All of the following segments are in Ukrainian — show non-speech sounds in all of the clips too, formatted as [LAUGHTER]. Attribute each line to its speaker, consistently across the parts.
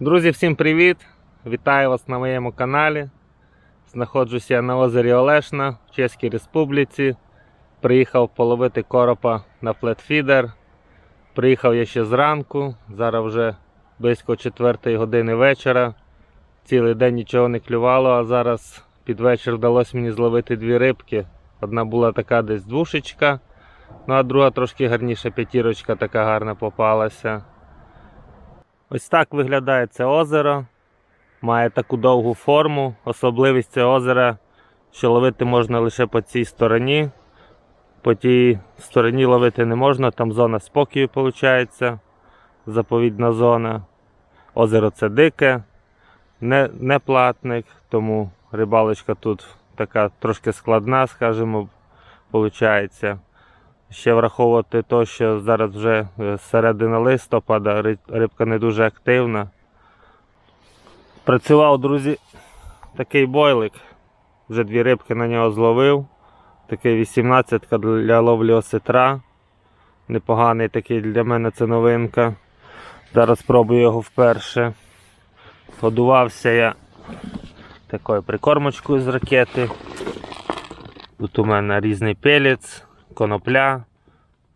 Speaker 1: Друзі, всім привіт! Вітаю вас на моєму каналі. Знаходжуся на озері Олешна в Чеській Республіці. Приїхав половити коропа на флетфідер. Приїхав я ще зранку, зараз вже близько 4 години вечора. Цілий день нічого не клювало, а зараз під вечір вдалося мені зловити дві рибки. Одна була така десь двушечка, ну а друга трошки гарніша п'ятірочка така гарна попалася. Ось так виглядає це озеро. Має таку довгу форму. Особливість цього озера, що ловити можна лише по цій стороні. По тій стороні ловити не можна, там зона спокою виходить. Заповідна зона. Озеро це дике, не, не платник, тому рибалочка тут така трошки складна, скажімо, виходить. Ще враховувати те, що зараз вже е, середина листопада, рибка не дуже активна. Працював, друзі, такий бойлик. Вже дві рибки на нього зловив. Такий 18 для ловлі осетра. Непоганий такий для мене це новинка. Зараз спробую його вперше. Годувався я такою прикормочкою з ракети. Тут у мене різний пелець, конопля,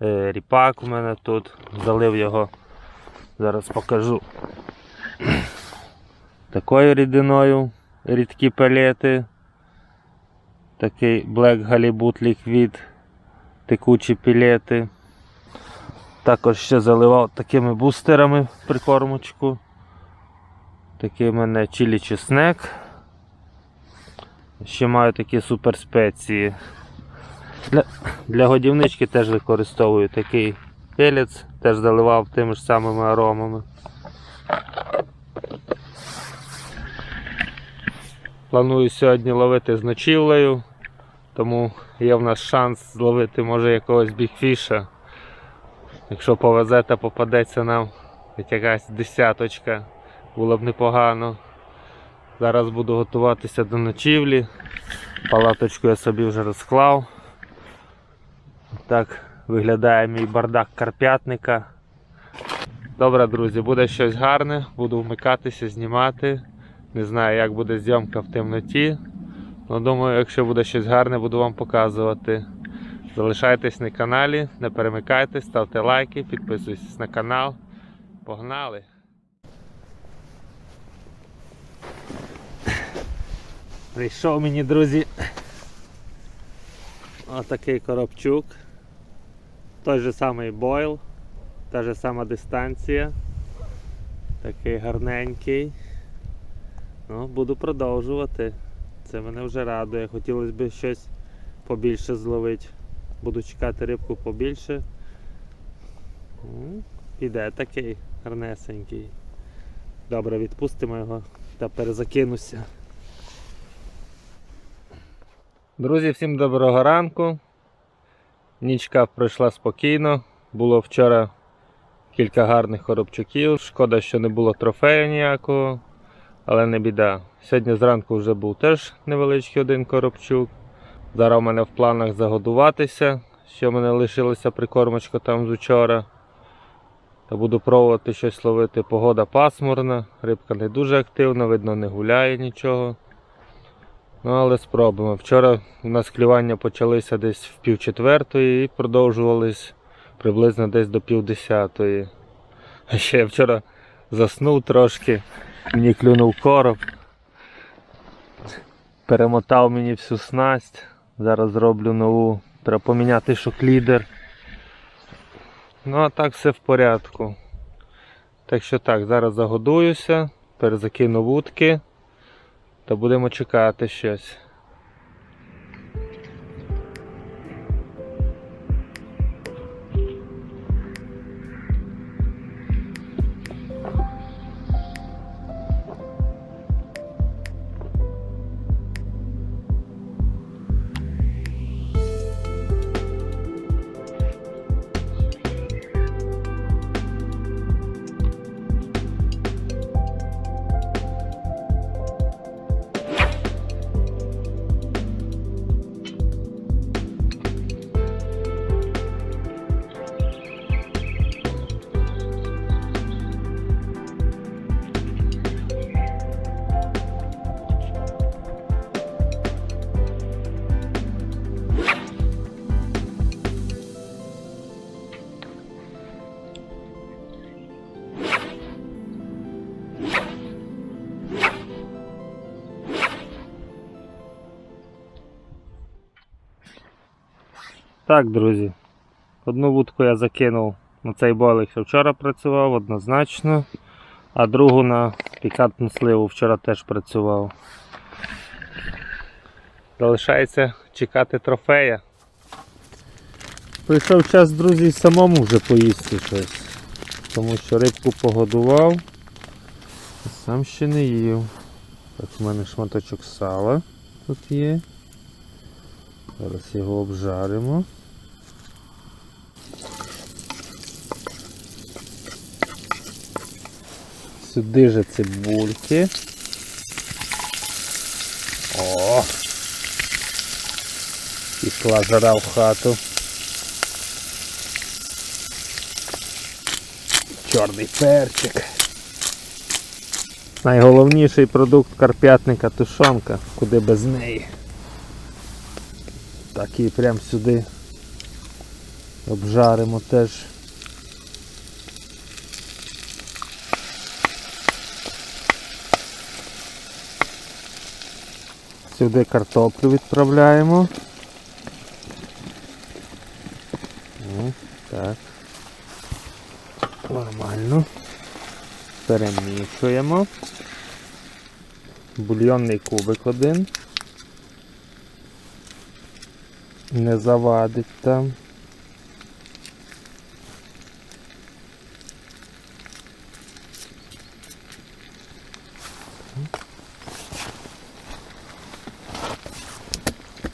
Speaker 1: е, ріпак у мене тут. Залив його. Зараз покажу. [CLEARS THROAT] Такою рідиною рідкі пелети. Такий Black Halibut Liquid, текучі пілети. Також ще заливав такими бустерами прикормочку. Такий у мене чилі чеснек. Ще маю такі супер спеції. Для, для годівнички теж використовую такий пелець, теж заливав тими ж самими аромами. Планую сьогодні ловити з ночівлею, тому є в нас шанс зловити може якогось бігфіша. Якщо повезе та попадеться нам якась десяточка, було б непогано. Зараз буду готуватися до ночівлі. Палаточку я собі вже розклав. Так виглядає мій бардак карп'ятника. Добре, друзі, буде щось гарне, буду вмикатися, знімати. Не знаю, як буде зйомка в темноті. Ну, думаю, якщо буде щось гарне, буду вам показувати. Залишайтесь на каналі, не перемикайтесь, ставте лайки, підписуйтесь на канал. Погнали! Прийшов мені, друзі. Отакий коробчук. Той же самий бойл, та же сама дистанція. Такий гарненький. Ну, буду продовжувати. Це мене вже радує. Хотілося б щось побільше зловити. Буду чекати рибку побільше. Піде такий гарнесенький. Добре, відпустимо його та перезакинуся. Друзі, всім доброго ранку. Нічка пройшла спокійно. Було вчора кілька гарних коробчуків. Шкода, що не було трофею ніякого, але не біда. Сьогодні зранку вже був теж невеличкий один коробчук. Зараз у мене в планах загодуватися, що в мене лишилося прикормочка там з учора. Та буду пробувати щось ловити. Погода пасмурна, рибка не дуже активна, видно, не гуляє нічого. Ну, але спробуємо. Вчора у нас клювання почалися десь в пів четвертої і продовжувались приблизно десь до пів десятої. А ще я вчора заснув трошки, мені клюнув короб. Перемотав мені всю снасть. Зараз зроблю нову. Треба поміняти шоклідер. Ну а так все в порядку. Так що так, зараз загодуюся, перезакину вудки та будемо чекати щось. Так, друзі. Одну вудку я закинув на цей бойлик, що вчора працював однозначно. А другу на пікантну сливу вчора теж працював. Залишається чекати трофея. Прийшов час, друзі, самому вже поїсти щось. Тому що рибку погодував, а сам ще не їв. Так, у мене шматочок сала тут є. Зараз його обжаримо. Сюди же цибульки. О! Пішла жара в хату. Чорний перчик. Найголовніший продукт карп'ятника тушонка, куди без неї. Так і прям сюди обжаримо теж. Сюди картоплю відправляємо. О, так. Нормально. Перемішуємо. Бульйонний кубик один. Не завадить там.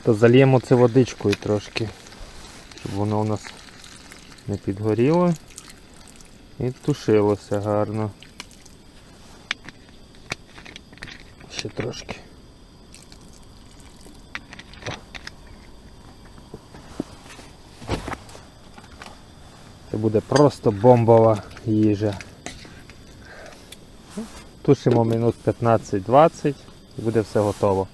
Speaker 1: То зальємо це водичкою трошки, щоб воно у нас не підгоріло і тушилося гарно. Ще трошки. Це буде просто бомбова їжа. Тушимо минут 15-20 і буде все готово.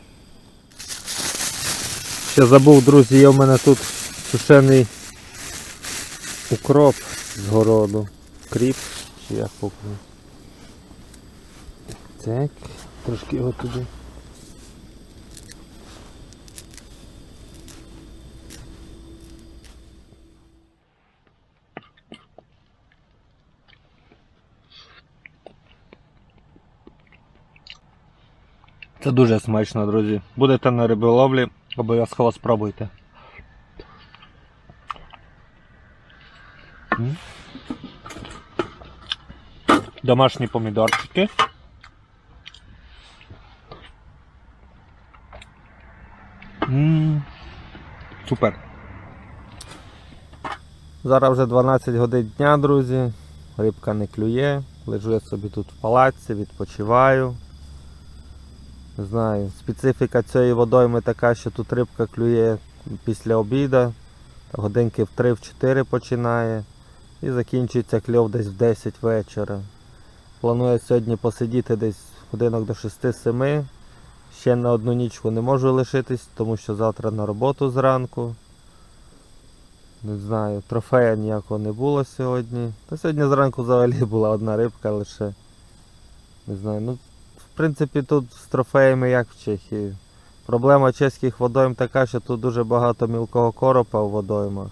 Speaker 1: Ще забув, друзі, є в мене тут сушений укроп з городу. Кріп, чи як покажу. Так, трошки його туди. Це дуже смачно, друзі. Будете на риболовлі, обов'язково спробуйте. Домашні помідорчики. Супер. Зараз вже 12 годин дня, друзі. Рибка не клює. Лежу я собі тут в палаці, відпочиваю. Знаю, специфіка цієї водойми така, що тут рибка клює після обіду, годинки в 3-4 починає і закінчується кльов десь в 10 вечора. Планую сьогодні посидіти десь годинок до 6-7. Ще на одну нічку не можу лишитись, тому що завтра на роботу зранку. Не знаю, трофея ніякого не було сьогодні. Та сьогодні зранку взагалі була одна рибка лише. Не знаю, ну в принципі, тут з трофеями як в Чехії. Проблема чеських водойм така, що тут дуже багато мілкого коропа в водоймах.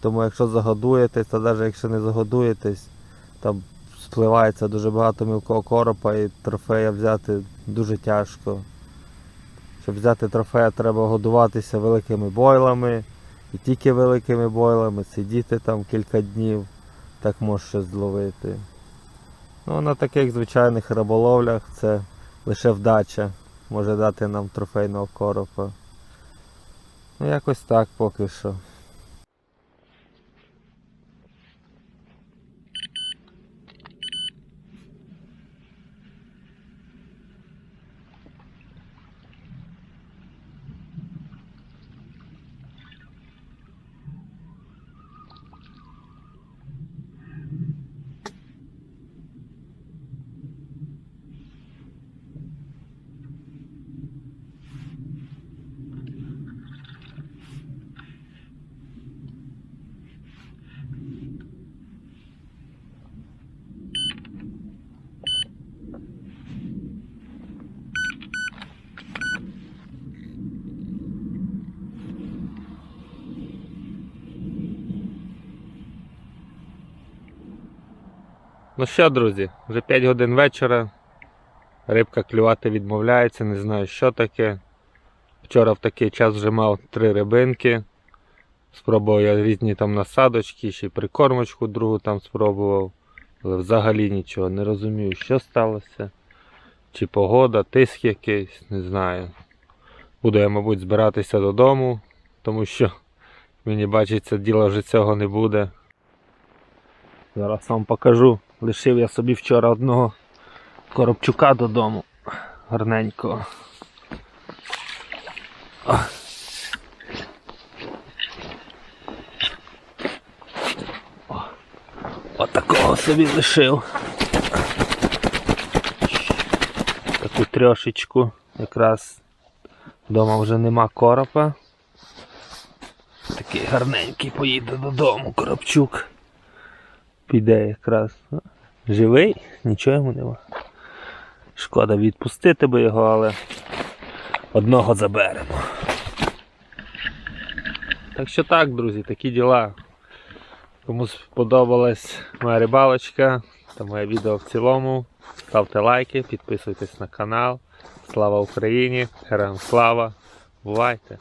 Speaker 1: Тому якщо загодуєтесь, та навіть якщо не загодуєтесь, там спливається дуже багато мілкого коропа і трофея взяти дуже тяжко. Щоб взяти трофея, треба годуватися великими бойлами. І тільки великими бойлами, сидіти там кілька днів, так можеш щось зловити. Ну, на таких звичайних риболовлях це лише вдача може дати нам трофейного коропа. Ну, якось так поки що. Ну що, друзі, вже 5 годин вечора. Рибка клювати відмовляється, не знаю, що таке. Вчора в такий час вже мав три рибинки. Спробував я різні там насадочки, ще й прикормочку другу там спробував. Але взагалі нічого, не розумію, що сталося. Чи погода, тиск якийсь, не знаю. Буду я, мабуть, збиратися додому, тому що мені бачиться, діла вже цього не буде. Зараз вам покажу. Лишив я собі вчора одного коробчука додому. Гарненького. Отакого собі лишив. Таку трьошечку. Якраз вдома вже нема коропа. Такий гарненький поїде додому, коробчук. Піде якраз. Живий, нічого йому нема. Шкода відпустити би його, але одного заберемо. Так що так, друзі, такі діла. Кому сподобалась моя рибалочка та моє відео в цілому, ставте лайки, підписуйтесь на канал. Слава Україні! Героям слава! Бувайте!